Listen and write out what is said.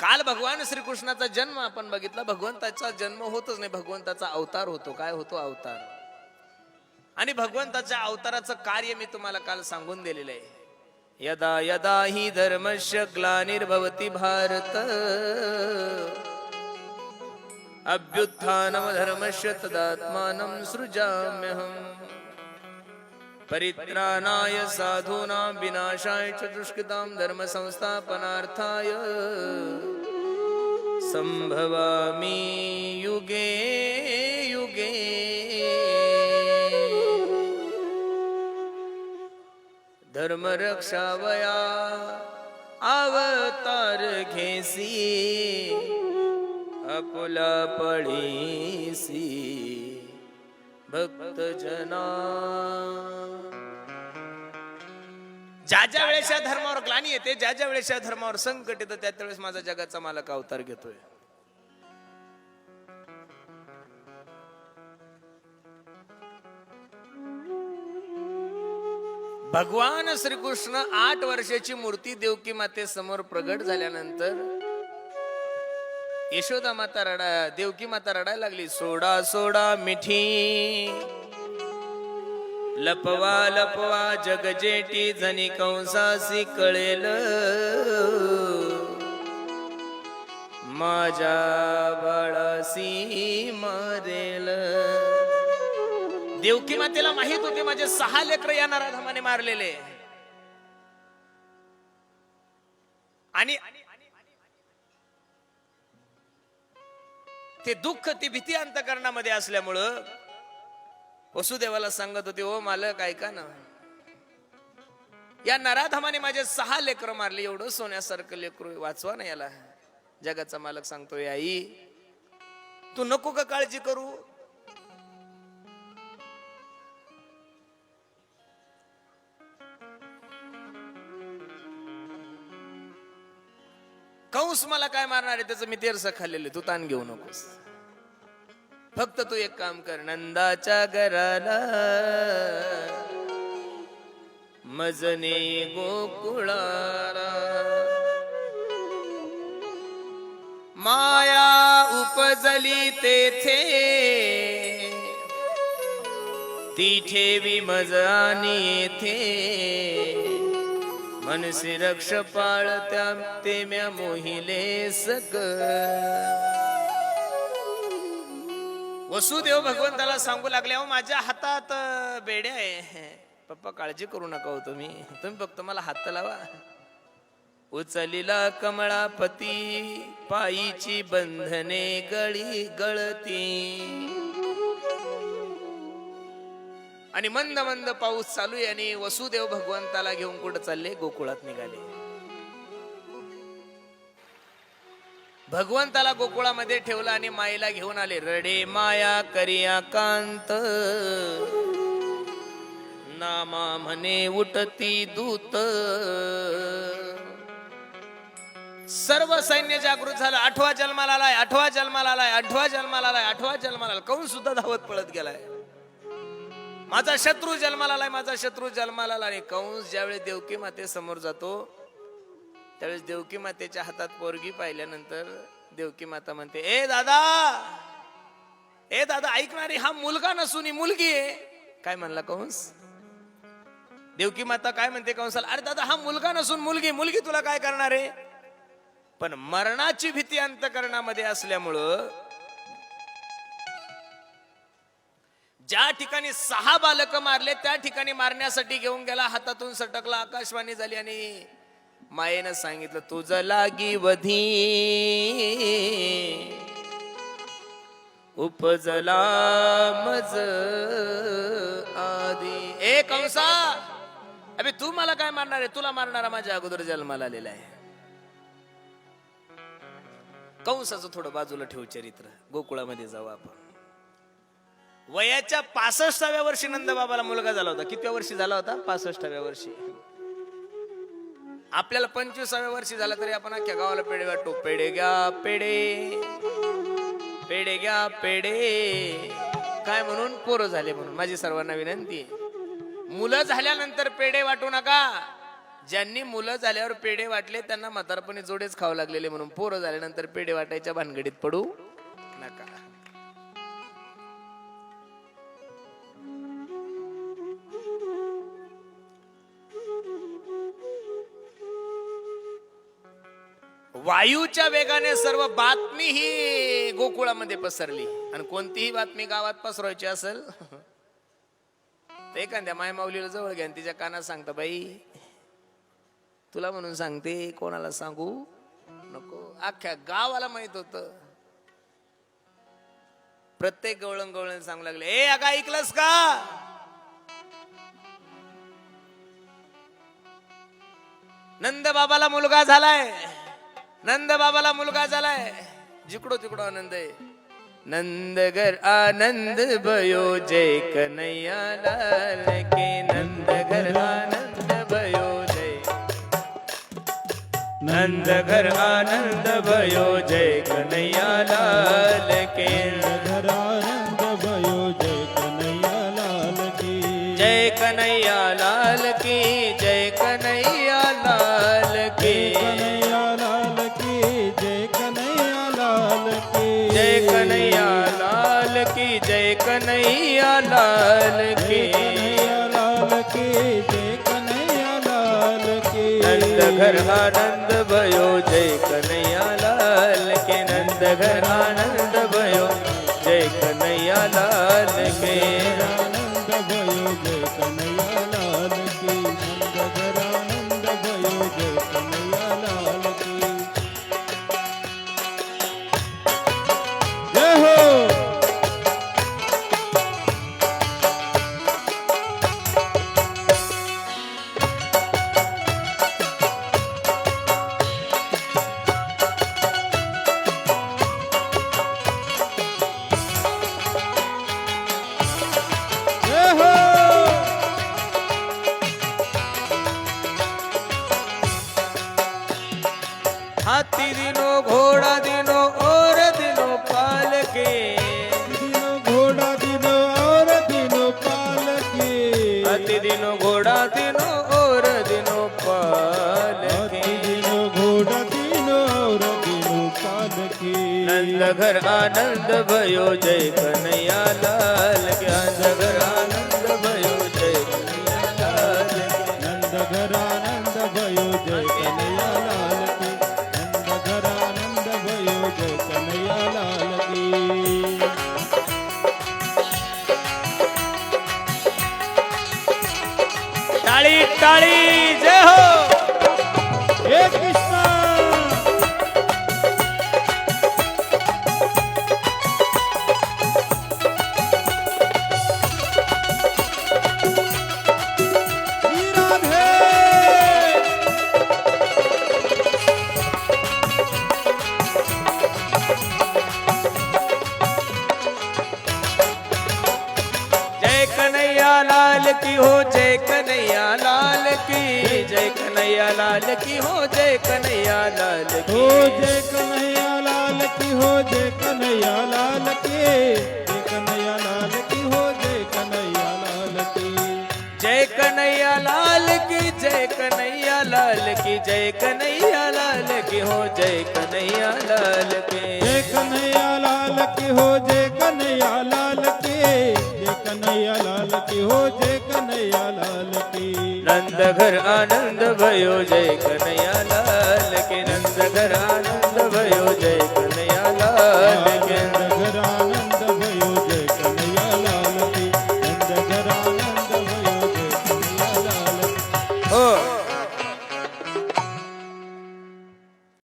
काल भगवान श्रीकृष्णाचा जन्म आपण बघितला. भगवंताचा जन्म होतच नाही. भगवंताचा अवतार होतो. काय होतो? अवतार. आणि भगवंताच्या अवताराचं कार्य मी तुम्हाला काल सांगून दिलेलं आहे. यदा यदा ही धर्मस्य ग्लानिर्भवती भारत. अभ्युत्थानम धर्मस्य तदात्मानं सृजाम्यहम्. परित्राणाय साधूनां विनाशाय च दुष्कृतां सम्भवामि युगे युगे। धर्मरक्षावया अवतार घेसी अपुला पडीसी भक्त जना ज्या ज्या वेळेस या धर्मावर ग्लानी येते ज्या ज्या वेळेस या धर्मावर संकट येतं त्या त्यावेळेस माझा जगाचा मालक अवतार घेतोय. भगवान श्रीकृष्ण आठ वर्षाची मूर्ती देवकी माते समोर प्रगट झाल्यानंतर यशोदा माता रडा देवकी माता रडायला लागली. सोडा सोडा मिठी. लपवा लपवा जगजेटी जनी कंसासी कळेल. माझ्या बाळासी मरेल. देवकी मातेला माहीत होते माझे सहा लेकर या नराधमाने मारलेले. आणि ते दुःख ती भीती अंतकरणामध्ये असल्यामुळं वसुदेवाला सांगत होते ओ मालक ऐका ना. या नराधमाने माझे सहा लेकर मारले एवढं सोन्यासारखं लेकरू वाचवा ना याला. जगाचा मालक सांगतोय आई तू नको का काळजी करू? कंस मला काय मारणार आहे? त्याचं मी तेरस खाल्लेलं तू ताण घेऊ नकोस. फक्त तू एक काम कर. नंदाच्या घराला मजने गोकुळारा माया उपजली तेथे. ती ठेवी मज आणि येथे. मनसी रक्ष पाळत्या ते म्या मोहिले सक वसुदेव भगवंताला सांगू लागले हो माझ्या हातात बेड्या आहे. पप्पा काळजी करू नका हो तुम्ही. तुम्ही फक्त मला हात लावा. उचलिला कमळापती पायीची बंधने गळी गळती. आणि मंद मंद पाऊस चालू आहे आणि वसुदेव भगवंताला घेऊन कुठं चालले? गोकुळात निघाले. भगवंताला गोकुळामध्ये ठेवलं आणि माईला घेऊन आले. रडे माया करिया कांत. नामा म्हणे उठती दूत. सर्व सैन्य जागृत झालं. आठवा जन्माला आलाय आठवा जन्माला आलाय आठवा जन्माला आलाय आठवा जन्माला आलाय. कौन सुद्धा धावत पळत गेलाय. माझा शत्रू जन्माला आलाय माझा शत्रू जन्माला आलाय. आणि कंस ज्यावेळेस देवकी माते समोर जातो त्यावेळेस देवकी मातेच्या हातात पोरगी पाहिल्यानंतर देवकी माता म्हणते ए दादा! ए दादा ऐकणारी हा मुलगा नसून ही मुलगी आहे. काय म्हणला कंस? देवकी माता काय म्हणते कंसाला अरे दादा हा मुलगा नसून मुलगी मुलगी तुला काय करणार आहे? पण मरणाची भीती अंतकरणामध्ये असल्यामुळं ज्या ठिकाणी सहा बालक मारले त्या ठिकाणी मारण्यासाठी घेऊन गेला हातातून सटकला आकाशवाणी झाली आणि मायेनं सांगितलं तुझं लागी वधी. उपजला मज आधी. ए कंसा अबे तू मला काय मारणार आहे? तुला मारणारा माझ्या अगोदर जन्माला आलेला आहे. कंसाचं थोडं बाजूला ठेवू चरित्र. गोकुळामध्ये जाऊ आपण. वयाच्या पासष्टाव्या वर्षी नंदबाबाला मुलगा झाला होता. कितव्या वर्षी झाला होता? पासष्टाव्या वर्षी. आपल्याला पंचवीसाव्या वर्षी झाला तरी आपण अख्ख्या गावाला पेढे वाटतो. पेढे घ्या पेढे. पेढे घ्या पेढे. काय म्हणून? पोरं झाले म्हणून. माझी सर्वांना विनंती मुलं झाल्यानंतर पेढे वाटू नका. ज्यांनी मुलं झाल्यावर पेढे वाटले त्यांना म्हातारपणी जोडेच खावं लागलेले म्हणून. पोरं झाल्यानंतर पेढे वाटायच्या भानगडीत पडू वायूच्या वेगाने सर्व बातमी ही गोकुळामध्ये पसरली. आणि कोणतीही बातमी गावात पसरवायची असेल ते एखाद्या मायमावलीला जवळ घ्या तिच्या कानात सांगता बाई तुला म्हणून सांगते कोणाला सांगू नको. अख्ख्या गावाला माहीत होत. प्रत्येक गवळण गवळण सांगू लागले ए अगा ऐकलंस का? नंद बाबाला मुलगा झालाय. नंद बाबाला मुलगा झालाय. जिकडो तिकडो आनंद आहे. नंदगर आनंद भयो जय कन्हैया लाल के नंदगर आनंद भयो जय. नंदगर आनंद भयो जय कन्हैया लाल के कन्हैया लाल की। कन्हैया लाल की जय कन्हैया लाल की। नंद હાથી દિનો ઘોડા દિનો ઓર દિનો પાલકે. દિનો ઘોડા દિનો ઓર દિનો પાલકે. હાથી દિનો ઘોડા દિનો ઓર દિનો પાલકે. દિનો ઘોડા દિનો ઓર દિનો પાલકે. નંદ ઘર આનંદ ભયો જય કનૈયા લાલ જ્ઞાન આનંદ ભયો તાળી તાળી જય लाल की हो जय कन्हैया लाल की जय कन्हैया लाल की हो जय कन्हैया लाल की हो जय कन्हैया लाल की हो जय कन्हैया लाल की जय कन्हैया लाल की हो जय कन्हैया लाल की जय कन्हैया लाल की जय कन्हैया लाल की जय कन्हैया लाल की हो जय कन्हैया लाल की जय कन्हैया लाल की हो जय कन्हैया लाल कन्हैया लाल की हो जय कन्हैया लाल की। नंद घर आनंद भयो जय कन्हैया लाल के।